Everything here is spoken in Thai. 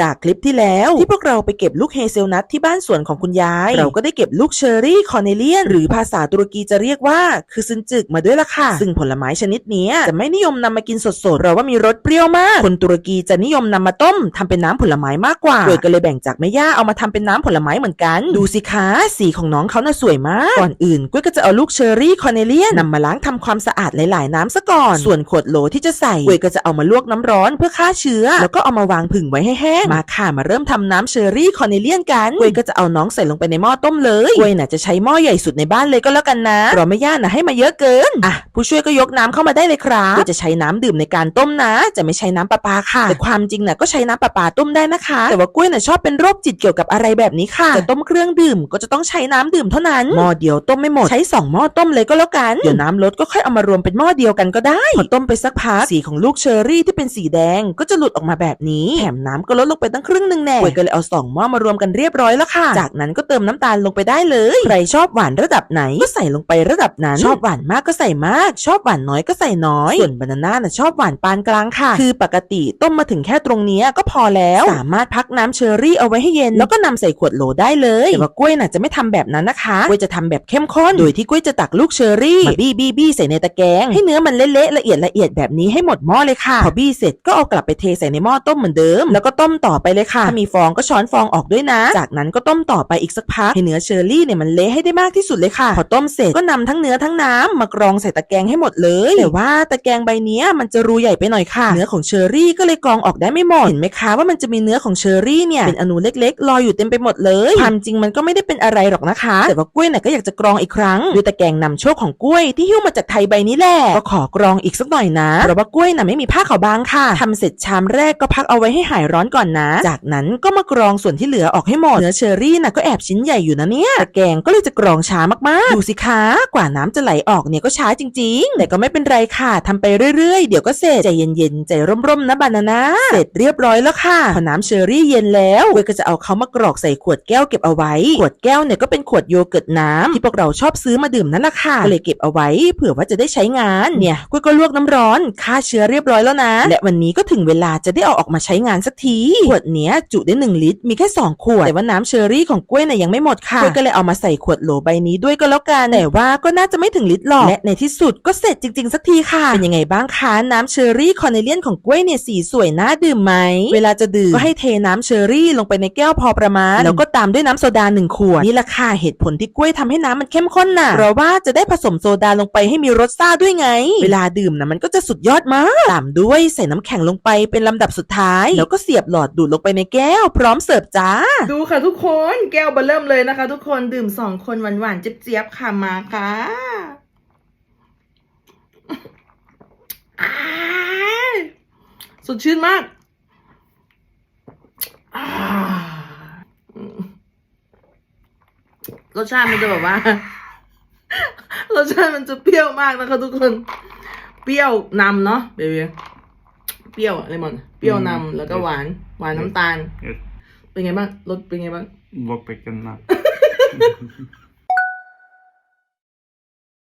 จากคลิปที่แล้วที่พวกเราไปเก็บลูกเฮเซลนัทที่บ้านสวนของคุณยาย เราก็ได้เก็บลูกเชอร์รี่คอร์เนเลียน หรือภาษาตุรกีจะเรียกว่า คือซึนจึกมาด้วยล่ะค่ะ ซึ่งผลไม้ชนิดเนี้ยจะไม่นิยมนำมากินสดๆเพราะว่ามีรสเปรี้ยวมาก คนตุรกีจะนิยมนำมาต้มทำเป็นน้ำผลไม้มากกว่าโดยก็เลยแบ่งจากแม่ย่าเอามาทำเป็นน้ำผลไม้เหมือนกัน ดูสิคะสีของน้องเขาน่ะสวยมากก่อนอื่นกุ้ยก็จะเอาลูกเชอร์รี่คอร์เนเลียนนำมาล้างทำความสะอาดหลายๆ น้ำซะก่อน ส่วนขวดโหลที่จะใส่กุ้ยก็จะเอามาลวกน้ำร้อนเพื่อฆ่าเชื้อ แล้วก็เอามาวางผึ่งไว้ให้แห้งมาค่ะมาเริ่มทำน้ำเชอร์รี่คอร์เนเลียนกันกุ้ยก็จะเอาน้องใส่ลงไปในหม้อต้มเลยกุ้ยน่ะจะใช้หม้อใหญ่สุดในบ้านเลยก็แล้วกันนะเพราะไม่ย่าน่ะให้มาเยอะเกินอะผู้ช่วยก็ยกน้ำเข้ามาได้เลยครับกุ้ยจะใช้น้ำดื่มในการต้มนะ จะไม่ใช้น้ำประปาค่ะแต่ความจริงน่ะก็ใช้น้ำประปาต้มได้นะคะ แต่ว่ากุ้ยน่ะชอบเป็นโรคจิตเกี่ยวกับอะไรแบบนี้ค่ะจะต้มเครื่องดื่มก็จะต้องใช้น้ำดื่มเท่านั้นหม้อเดียวต้มไม่หมดใช้สองหม้อต้มเลยก็แล้วกันเดี๋ยวน้ำลดก็ค่อยเอามารวมเป็นหม้อเดียวกันก็ได้พอต้มไปสักพักสีของลูกเชอร์รี่ที่เป็นสีแดงก็จะหลุดออกมาแบบนี้แถมน้ำก็ลดลงไปตั้งครึ่งหนึ่งแน่กุ้ยก็เลยเอาสองหม้อมารวมกันเรียบร้อยแล้วค่ะ จากนั้นก็เติมน้ำตาลลงไปได้เลย ใครชอบหวานระดับไหนก็ใส่ลงไประดับนั้น ชอบหวานมากก็ใส่มาก ชอบหวานน้อยก็ใส่น้อย ส่วนบานาน่าน่ะชอบหวานปานกลางค่ะ คือปกติต้มมาถึงแค่ตรงเนี้ยก็พอแล้ว สามารถพักน้ำเชอร์รี่เอาไว้ให้เย็น แล้วก็นำใส่ขวดโหลได้เลยแต่ว่ากล้วยน่ะจะไม่ทำแบบนั้นนะคะกล้วยจะทำแบบเข้มข้น โดยที่กล้วยจะตักลูกเชอร์รี่มาบี้บี้บี้ใส่ในตะแกรงให้เนื้อมันเละๆละเอียดละเอียดแบบนี้ให้หมดหม้อเลยค่ะพอบี้เสร็จก็เอากลับไปเทใส่ในหม้อต้มเหมือนเดิมแล้วก็ต้มต่อไปเลยค่ะ ถ้ามีฟองก็ช้อนฟองออกด้วยนะ จากนั้นก็ต้มต่อไปอีกสักพักให้เนื้อเชอร์รี่เนี่ยมันเละให้ได้มากที่สุดเลยค่ะ พอต้มเสร็จก็นำทั้งเนื้อทั้งน้ำมากรองใส่ตะแกรงให้หมดเลยแต่ว่าตะแกรงใบเนี้ยมันจะรูใหญ่ไปหน่อยค่ะ เนื้อของเชอร์รี่ก็เลยกรองออกได้ไม่หมดเห็นไหมคะว่ามันจะมีเนื้อของเชอร์รี่เนี่ยเป็นอนูเล็กๆลอยอยู่เต็มไปหมดเลยความจริงมันก็ไม่ได้เป็นอะไรหรอกนะคะ แต่ว่ากล้วยน่ะก็อยากจะกรองอีกครั้งด้วยตะแกรงนำโชคของกล้วยที่หิ้วมาจากไทยใบนี้แหละก็ขอกรองอีกสักหน่อยนะเพราะว่ากล้วยน่ะไม่มีผ้าขาวบางค่ะทำเสร็จชามแรกก็พักเอาไว้ให้หายร้อนก่อนนะ จากนั้นก็มากรองส่วนที่เหลือออกให้หมดเนื้อเชอรี่น่ะก็แอบชิ้นใหญ่อยู่นะเนี่ยตะแกงก็เลยจะกรองช้ามากๆ ดูสิคะกว่าน้ำจะไหลออกเนี่ยก็ช้าจริง ๆ แต่ก็ไม่เป็นไรค่ะทำไปเรื่อยๆ เดี๋ยวก็เสร็จใจเย็นๆ ใจร่มๆนะบานาน่าเสร็จเรียบร้อยแล้วค่ะพอน้ำเชอรี่เย็นแล้วเวก็จะเอาเขามากรอกใส่ขวดแก้วเก็บเอาไว้ ขวดแก้วเนี่ยก็เป็นขวดโยเกิร์ตน้ำที่พวกเราชอบซื้อมาดื่มนั่นแหละค่ะก็เลยเก็บเอาไว้ เผื่อว่าจะได้ใช้งานเนี่ยกุ้ยก็ลวกน้ำร้อนฆ่าเชื้อเรียบร้อยแล้วนะ และวันนี้ก็ถึงเวลาจะได้เอาออกมาใช้งานสักทีขวดเนี้ยจุได้ 1 ลิตร มีแค่ 2 ขวด แต่ว่าน้ำเชอรี่ของกล้วยน่ะยังไม่หมดค่ะกล้วยก็เลยเอามาใส่ขวดโหลใบนี้ด้วยก็แล้วกันแต่ว่าก็น่าจะไม่ถึงลิตรหรอกและในที่สุดก็เสร็จจริง ๆ สักทีค่ะเป็นยังไงบ้างคะน้ำเชอรี่คอร์เนเลียนของกล้วยเนี่ยสีสวยน่าดื่มไหมเวลาจะดื่มก็ให้เทน้ำเชอรี่ลงไปในแก้วพอประมาณ แล้วก็ตามด้วยน้ำโซดาหนึ่งขวดนี่แหละค่ะเหตุผลที่กล้วยทำให้น้ำมันเข้มข้นน่ะเพราะว่าจะได้ผสมโซดาลงไปให้มีรสซาด้วยไง เวลาดื่มนะมันก็จะสุดยอดมากตามด้วยใส่น้ำแข็งลงไปเป็นลำดับสุดท้าย แล้วก็เสียบหลอดดูดลงไปในแก้ว พร้อมเสิร์ฟจ้า ดูค่ะทุกคนแก้วเบเริ่มเลยนะคะ ทุกคนดื่มสองคนหวานๆเจี๊ยบๆค่ะมาค่ะอ้ายสดชื่นมากรสชาติมันจะแบบว่ารสชาติมันจะเปรี้ยวมากนะคะทุกคน เปรี้ยวนำเนาะเบบีเปรี้ยวอะเลมอน เปรี้ยวนำแล้วก็หวาน หวานน้ำตาล Yes. เป็นไงบ้างรสเป็นไงบ้าง Bak bacon now.